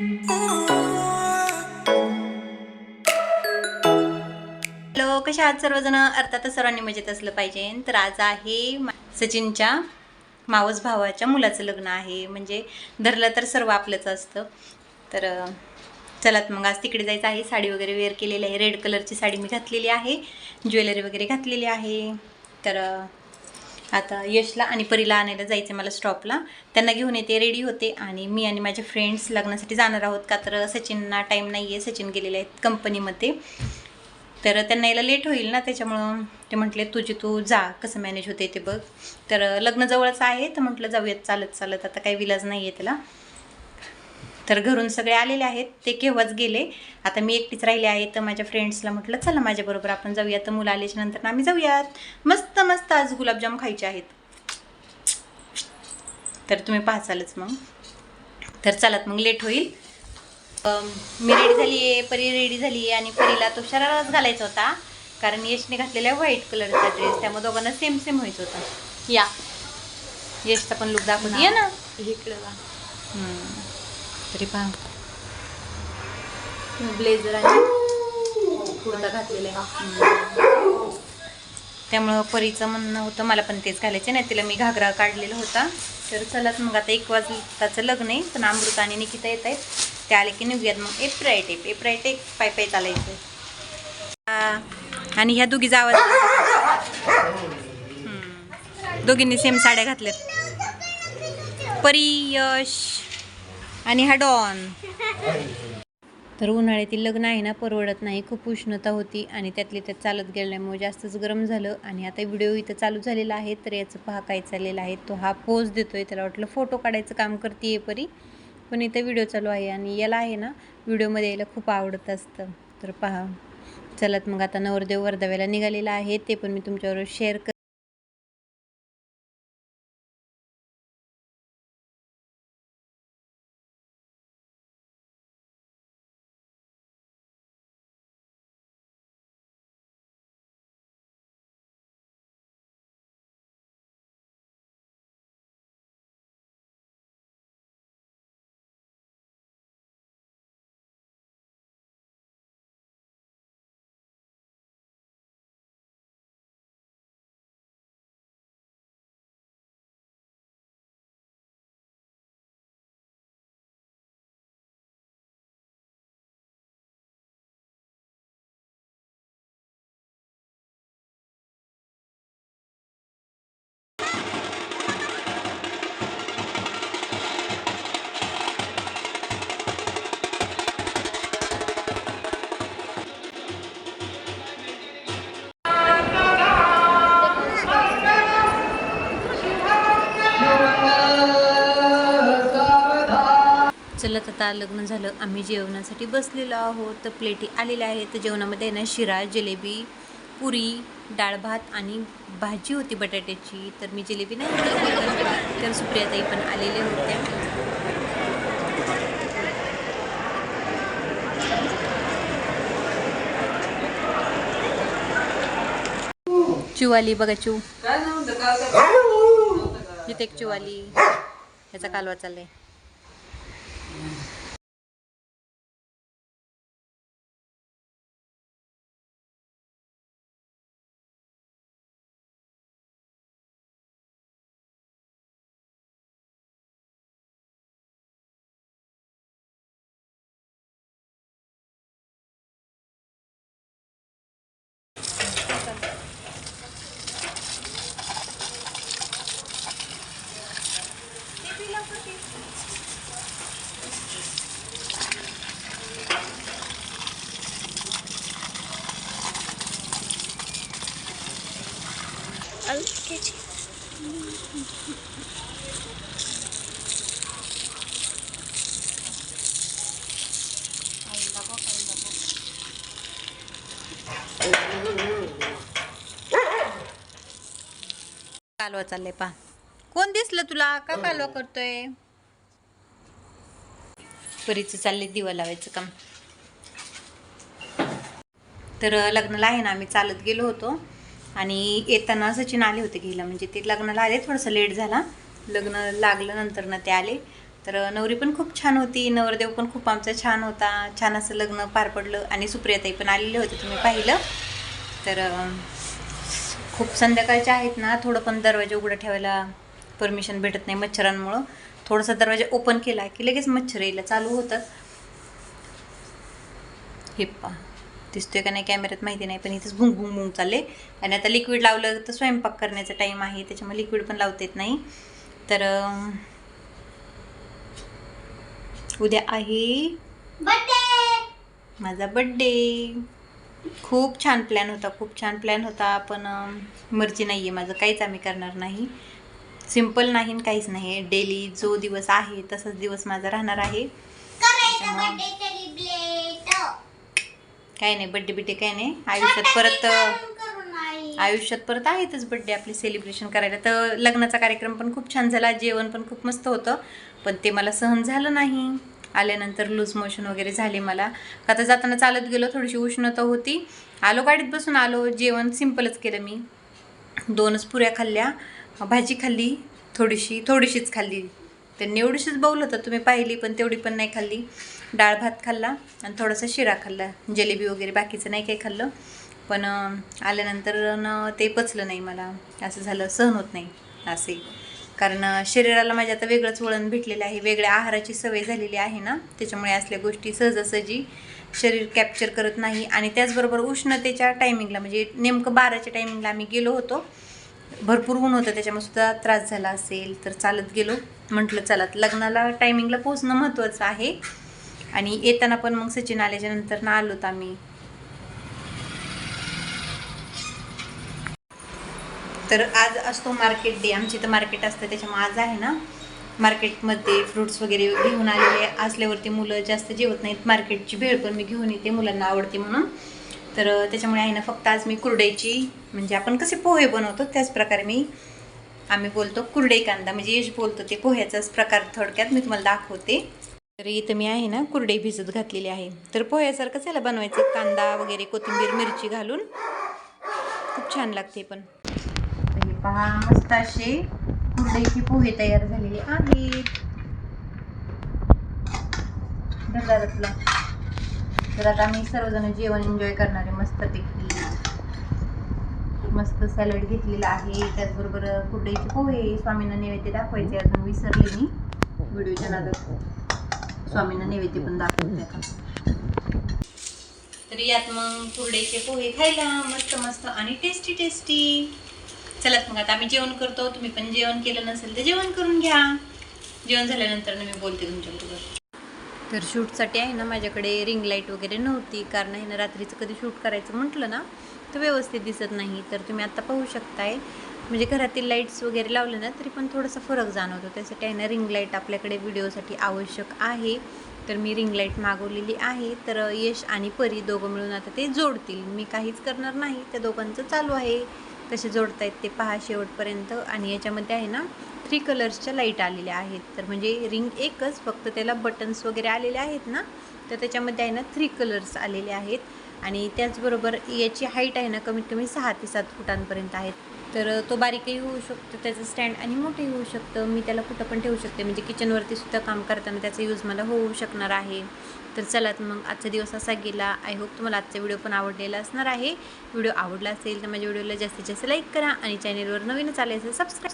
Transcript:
Hello कशा आहात सर्वजण? अर्थातच सर्वांनी मजेत असलं पाहिजे. तर आज आहे सचिनच्या मावस भावाच्या मुलाचं लग्न आहे. म्हणजे धरलं तर सर्व आपलंच असतं. तर चलात मग. आज तिकडे जायचं आहे. साडी वगैरे वेअर केलेली आहे. रेड कलरची साडी मी घातलेली आहे. ज्वेलरी वगैरे घातलेली आहे. तर आता यशला आणि परीला आणायला जायचं मला स्टॉपला त्यांना घेऊन येते रेडी होते. आणि मी आणि माझे फ्रेंड्स लग्नासाठी जाणार आहोत. का तर सचिनना टाईम नाही आहे सचिन गेलेले आहेत कंपनीमध्ये तर त्यांना यायला लेट होईल ना त्याच्यामुळं ते म्हटले तुझी तू जा. कसं मॅनेज होते ते बघ. तर लग्न जवळच आहे. तर म्हटलं जाऊयात. चालत चालत. आता काही विलाज नाही आहे त्याला. तर घरून सगळे आलेले आहेत. ते केव्हाच गेले? आता मी एकटीच राहिले आहे तर माझ्या फ्रेंड्सला म्हटलं चला माझ्याबरोबर आपण जाऊया. तर मुलं आल्याच्यानंतर आम्ही जाऊयात. मस्त मस्त आज गुलाबजाम खायचे आहेत. तर तुम्ही पाहचालच मग. तर चलात मग लेट होईल. मी रेडी झाली आहे परी रेडी झाली आहे आणि परीला तो शराराच घालायचा होता. कारण यशने घातलेला व्हाईट कलरचा ड्रेस त्यामुळे दोघांना सेम सेम व्हायचं होता. या. यशचा पण लुक दाखवून ये ना? इकडे. तरी पहा. ब्लेझर आणि कुर्ता घातलेला आहे. त्यामुळं परीचं म्हणणं होतं मला पण तेच घालायचं नाही तिला मी घागरा काढलेला होता. तर चलाच मग आता एक वाजताचं लग्न आहे पण अमृत आणि निकिता येत आहेत. ते आले की निघूयात मग. एप्राय टेप एप्राय टेप पाय पाय चालायचं आणि ह्या दोघी जावा दोघींनी सेम साड्या घातल्यात. परी यश. आणि हा डॉन. तर उन्हाळ्यातील लग्न आहे ना परवडत नाही. खूप उष्णता होती आणि त्यातली त्यात चालत गेल्यामुळे जास्तच गरम झालं आणि आता व्हिडिओ इथं चालू झालेला आहे तर याचं पहा काय चाललेलं आहे. तो हा पोज देतोय त्याला वाटलं फोटो काढायचं काम करते परी पण इथं व्हिडिओ चालू आहे आणि याला आहे ना व्हिडिओमध्ये यायला खूप आवडत असतं. तर पहा. चलत मग आता नवरदेव वर्धाव्याला निघालेला आहे ते पण मी तुमच्याबरोबर शेअर कर आता लग्न झालं आम्ही जेवणासाठी बसलेलो आहोत. तर प्लेटी आलेल्या आहेत. तर जेवणामध्ये आहे ना शिरा जिलेबी पुरी डाळ भात आणि भाजी होती बटाट्याची. तर मी जिलेबी नाही. तर सुप्रियाताई पण आलेल्या होत्या. चिवाली बघा चिव इथे एक चिवाली. ह्याचा कालवा चाललाय. Yeah. कालवा चाललंय पा कोण दिसलं तुला? का कालवा करतोय? परीचं चाललंय दिवा लावायचं काम. तर लग्नाला आहे ना आम्ही चालत गेलो होतो. आणि येताना सचिन आले होते घ्यायला म्हणजे ते लग्नाला आले थोडंसं लेट झाला. लग्न लागलं नंतर ना ते आले. तर नवरी पण खूप छान होती नवरदेव पण खूप आमचा छान होता. छान असं लग्न पार पडलं आणि सुप्रियाताई पण आलेले होते तुम्ही पाहिलं. तर खूप संध्याकाळच्या आहेत ना थोडं पण दरवाजा उघडं ठेवायला परमिशन भेटत नाही मच्छरांमुळं. थोडासा दरवाजा ओपन केला की लगेच मच्छर यायला चालू होतात. हे पा दिसतोय का नाही कॅमेऱ्यात माहिती नाही पण इथेच भुंग भुंग भुंग चालले आणि आता लिक्विड लावलं तर स्वयंपाक करण्याचा टाईम आहे त्याच्यामुळे लिक्विड पण लावता येत नाही. तर उद्या आहे माझा बड्डे खूप छान प्लॅन होता खूप छान प्लॅन होता पण मर्जी नाही आहे माझं काहीच आम्ही करणार नाही. सिंपल नाही आणि काहीच नाही. डेली जो दिवस आहे तसाच दिवस माझा राहणार आहे. काय नाही बड्डे बिड्डे काय नाही. आयुष्यात परत आयुष्यात परत आहेतच बड्डे आपले सेलिब्रेशन करायला. तर लग्नाचा कार्यक्रम पण खूप छान झाला जेवण पण खूप मस्त होतं. पण ते मला सहन झालं नाही. आल्यानंतर लूज मोशन वगैरे झाले मला. का तर जाताना चालत गेलो थोडीशी उष्णता होती. आलो गाडीत बसून आलो जेवण सिम्पलच केलं मी. दोनच पुऱ्या खाल्ल्या भाजी खाल्ली थोडीशी थोडीशीच खाल्ली. तर एवढीशीच बाऊल होतं तुम्ही पाहिली पण तेवढी पण नाही खाल्ली. डाळ भात खाल्ला आणि थोडंसं शिरा खाल्ला. जिलेबी वगैरे बाकीचं नाही काही खाल्लं. पण आल्यानंतर न ते पचलं नाही मला. असं झालं सहन होत नाही. असे. कारण शरीराला माझ्या आता वेगळंच वळण भेटलेलं आहे. वेगळ्या आहाराची सवय झालेली आहे ना. त्याच्यामुळे असल्या गोष्टी सहजासहजी शरीर कॅप्चर करत नाही. आणि त्याचबरोबर उष्णतेच्या टायमिंगला म्हणजे नेमकं बाराच्या टायमिंगला आम्ही गेलो होतो. भरपूर ऊन होतं. त्याच्यामुळे सुद्धा त्रास झाला असेल तर चालत गेलो. म्हटलं चला लग्नाला टायमिंगला पोहोचणं महत्त्वाचं आहे. आणि येताना पण मग सचिन आल्याच्यानंतर ना आलोत आम्ही. तर आज असतो मार्केट डे आमची तर मार्केट असतं त्याच्यामुळे आज आहे ना. मार्केटमध्ये फ्रुट्स वगैरे घेऊन आलेले असल्यावरती मुलं जास्त जेवत नाहीत. मार्केटची भेळ पण मी घेऊन येते मुलांना आवडते म्हणून. तर त्याच्यामुळे आहे ना फक्त आज मी कुरडईची म्हणजे आपण कसे पोहे बनवतो त्याच प्रकारे मी आम्ही बोलतो कुरडे कांदा. म्हणजे यश बोलतो ते पोह्याचाच प्रकार थोडक्यात मी तुम्हाला दाखवते. तर इथं मी आहे ना कुरडे भिजत घातलेली आहे. तर पोह्यासारखंच याला बनवायचं. कांदा वगैरे कोथिंबीर मिरची घालून. खूप छान लागते पण. पहा मस्त असे कुरडईचे पोहे तयार झालेले आहेत. धरदारातला तर आता आम्ही सर्वजण जेवण एन्जॉय करणारे मस्त मस्तपैकी मस्त सॅलड घेतलेला आहे. त्याचबरोबर कुरडईचे पोहे स्वामींना नैवेद्य दाखवायचे अजून विसरले मी. व्हिडिओच्या नादात. स्वामींना नैवेद्य पण दाखवते आता तर यात मग कुरडेचे पोहे खायला मस्त मस्त आणि टेस्टी टेस्टी चला मग आता आम्ही जेवण करतो. तुम्ही पण जेवण केलं नसेल तर जेवण करून घ्या. जेवण झाल्यानंतर मी बोलते तुमच्याबरोबर. तर शूटसाठी आहे ना माझ्याकडे रिंग लाइट वगैरे नव्हती. कारण आहे ना रात्रीचं कधी शूट करायचं म्हटलं ना तर व्यवस्थित दिसत नाही. तर तुम्ही आता पाहू शकताय. म्हणजे घरातील लाईट्स वगैरे लावले ना तरी पण थोडासा फरक जाणवतो. त्यासाठी आहे ना रिंग लाइट आपल्याकडे व्हिडिओसाठी आवश्यक आहे. तर मी रिंग लाइट मागवलेली आहे. तर यश आणि परी दोघं मिळून आता ते जोडतील. मी काहीच करणार नाही. त्या दोघांचं चालू आहे. कसे जोडतायत ते पहा शेवटपर्यंत. आणि याच्यामध्ये आहे ना थ्री कलर्सच्या लाइट आलेल्या आहेत. तर म्हणजे रिंग एकच फक्त त्याला बटन्स वगैरे आलेले आहेत ना. तर त्याच्यामध्ये आहे ना थ्री कलर्स आलेले आहेत. आणि त्याचबरोबर याची हाईट आहे ना कमीत कमी सहा ते सात फुटांपर्यंत आहे. तर तो बारीकही होऊ शकतो त्याचं स्टँड आणि मोठंही होऊ शकतं. मी त्याला कुठं पण ठेवू शकते. म्हणजे किचनवरती सुद्धा काम करताना त्याचा यूज मला होऊ शकणार आहे. तर चला तर मग आजचा दिवस असा गेला. आय होप तुम्हाला आजचा व्हिडिओ पण आवडलेला असणार आहे. व्हिडिओ आवडला असेल तर माझ्या व्हिडिओला जास्तीत जास्त लाईक करा आणि चॅनेलवर नवीनच आले असेल सबस्क्राईब